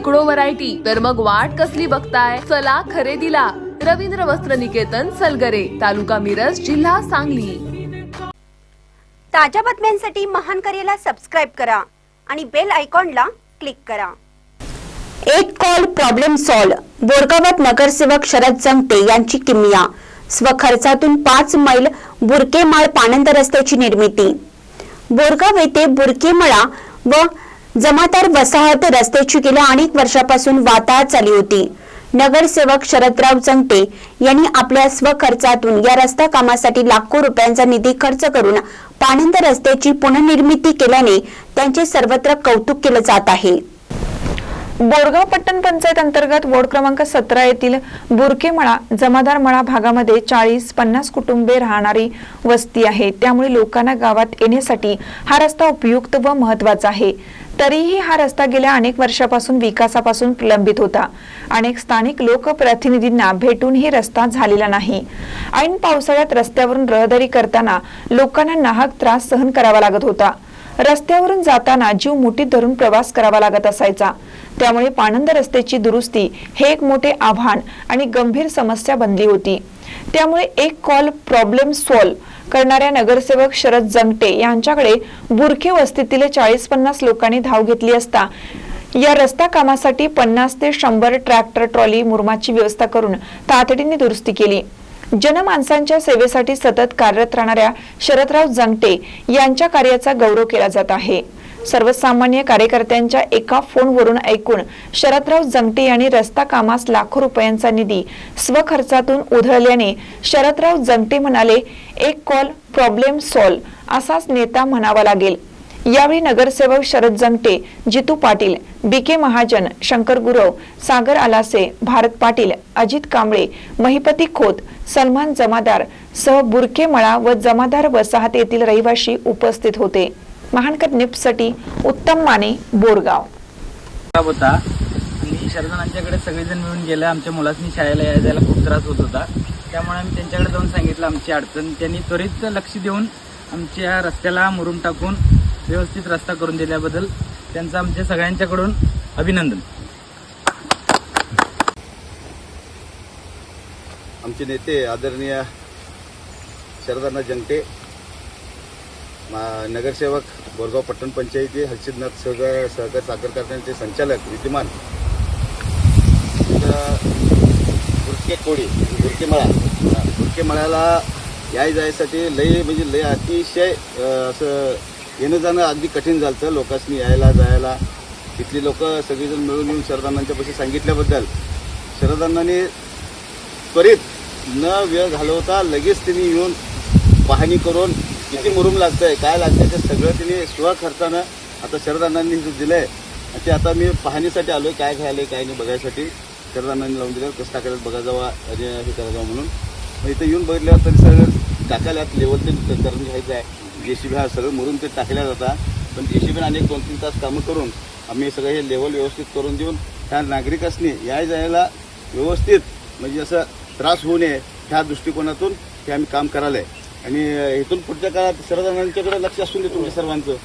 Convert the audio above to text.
शेकडो व्हरायटी तर मग वाट कसली बघताय? चला खरेदीला. रवींद्र वस्त्र निकेतन सलगरे तालुका मिरज जिल्हा सांगली. ताज्या बातम्यांसाठी महान करेला सबस्क्राईब करा आणि बेल आयकॉनला क्लिक करा. एक कॉल प्रॉब्लेम सॉल्व बोरगावात नगरसेवक शरद जंगटे यांची किमया. स्वखर्चातून पाच मैल बुरकेमाळ पाणंद रस्त्याची निर्मिती. बोरगाव येथे बुरकेमळा व जमादार वसाहत रस्त्याची गेल्या अनेक वर्षापासून वाताहत चालली होती. नगरसेवक शरदराव जंगटे यांनी आपल्या स्वखर्चातून या रस्ता कामासाठी लाखो रुपयांचा निधी खर्च करून पाणंद रस्त्याची पुनर्निर्मिती केल्याने त्यांचे सर्वत्र कौतुक केलं जात आहे. बोरगाव पट्टण पंचायत अंतर्गत वॉर्ड क्रमांक सतरा येथील बुरकेमळा जमादारमळा भागामध्ये चाळीस पन्नास कुटुंबे राहणारी वस्ती आहे. त्यामुळे लोकांना गावात येण्यासाठी हा रस्ता उपयुक्त व महत्त्वाचा आहे. तरीही हा रस्ता गेल्या अनेक वर्षापासून विकासापासून प्रलंबित होता. अनेक स्थानिक लोकप्रतिनिधींना भेटूनही रस्ता झालेला नाही. ऐन पावसाळ्यात रस्त्यावरून रहदारी करताना लोकांना नाहक त्रास सहन करावा लागत होता. रस्त्यावरून जाताना जीव मुठीत धरून प्रवास करावा लागत असायचा. त्यामुळे पाणंद रस्त्याची दुरुस्ती हे एक मोठे आव्हान आणि गंभीर समस्या बनली होती. त्यामुळे एक कॉल प्रॉब्लेम सॉल्व करणाऱ्या नगरसेवक शरद जंगटे यांच्याकडे बुरखे वस्तीतील चाळीस पन्नास लोकांनी धाव घेतली असता या रस्ता कामासाठी पन्नास ते शंभर ट्रॅक्टर ट्रॉली मुरमाची व्यवस्था करून तातडीने दुरुस्ती केली. जनमानसांच्या सेवेसाठी सतत कार्यरत राहणाऱ्या शरदराव जंगटे यांच्या कार्याचा गौरव केला जात आहे. सर्वसामान्य कार्यकर्त्यांच्या एका फोनवरून ऐकून शरदराव जंगटे यांनी रस्ता कामास लाखो रुपयांचा निधी स्वखर्चातून उधळल्याने शरदराव जंगटे म्हणाले एक कॉल प्रॉब्लेम सॉल्व असाच नेता म्हणावा लागेल. यावेळी नगरसेवक शरद जंगटे जितू पाटील बी के महाजन शंकर गुरव सागर आलासे भारत पाटील अजित कांबळे महिपती खोत सलमान जमादार सह बुरके मळा व जमादार वसाहत येथील रहिवाशी उपस्थित होते. महानकर निप्ससाठी उत्तम माने बोरगाव. होता. आणि शरदानांच्याकडे सगळेजण मिळून गेलं. आमच्या मुलांनी शाळेला यायला जायला खूप त्रास होत होता. त्यामुळे आम्ही त्यांच्याकडे जाऊन सांगितलं आमची अडचण. त्यांनी त्वरित लक्ष देऊन आमच्या रस्त्याला मुरून टाकून व्यवस्थित रस्ता करून दिल्याबद्दल त्यांचं आमच्या सगळ्यांच्याकडून अभिनंदन. आमचे नेते आदरणीय शरदाना जंगटे नगरसेवक बोरगाव पट्टण पंचायती हर्षिदनाथ सहकार सहकार साखर कारखान्याचे संचालक विद्यमान बुरके कोळी बुरकेमळा हा, बुरकेमळ्याला याय जायसाठी लय म्हणजे लय अतिशय असं येणं जाणं अगदी कठीण झालं होतं लोकांनी यायला जायला. तिथली लोक सगळीजण मिळून येऊन शरदानांच्यापाशी सांगितल्याबद्दल. शरदांनाने त्वरित न वेळ घालवता लगेच त्यांनी येऊन पाहणी करून किती मुरुम लागतंय काय लागतंय ते सगळं त्यांनी स्वखर्चानं आता शरदांनांनी जे दिलंय. ते आता मी पाहणीसाठी आलोय काय घ्यायला काय नाही बघायसाठी. शरदांनांनी लावून दिलं कसं टाकायला बघा जावा हे करा जावा म्हणून. इथं येऊन बघितल्यावर तरी सगळं टाकायला लेवल ते करून घ्यायचं आहे. जे सी बी हा सगळं मुरून ते टाकल्या जातात पण जे सी बी अनेक दोन तीन तास कामं करून आम्ही सगळं हे लेवल व्यवस्थित करून देऊन ह्या नागरिकांनी याय जायला व्यवस्थित म्हणजे असं त्रास होऊ नये ह्या दृष्टिकोनातून हे आम्ही काम करायला आहे आणि इथून पुढच्या काळात सर्वजणांच्याकडे लक्ष असून दे तुमच्या सर्वांचं.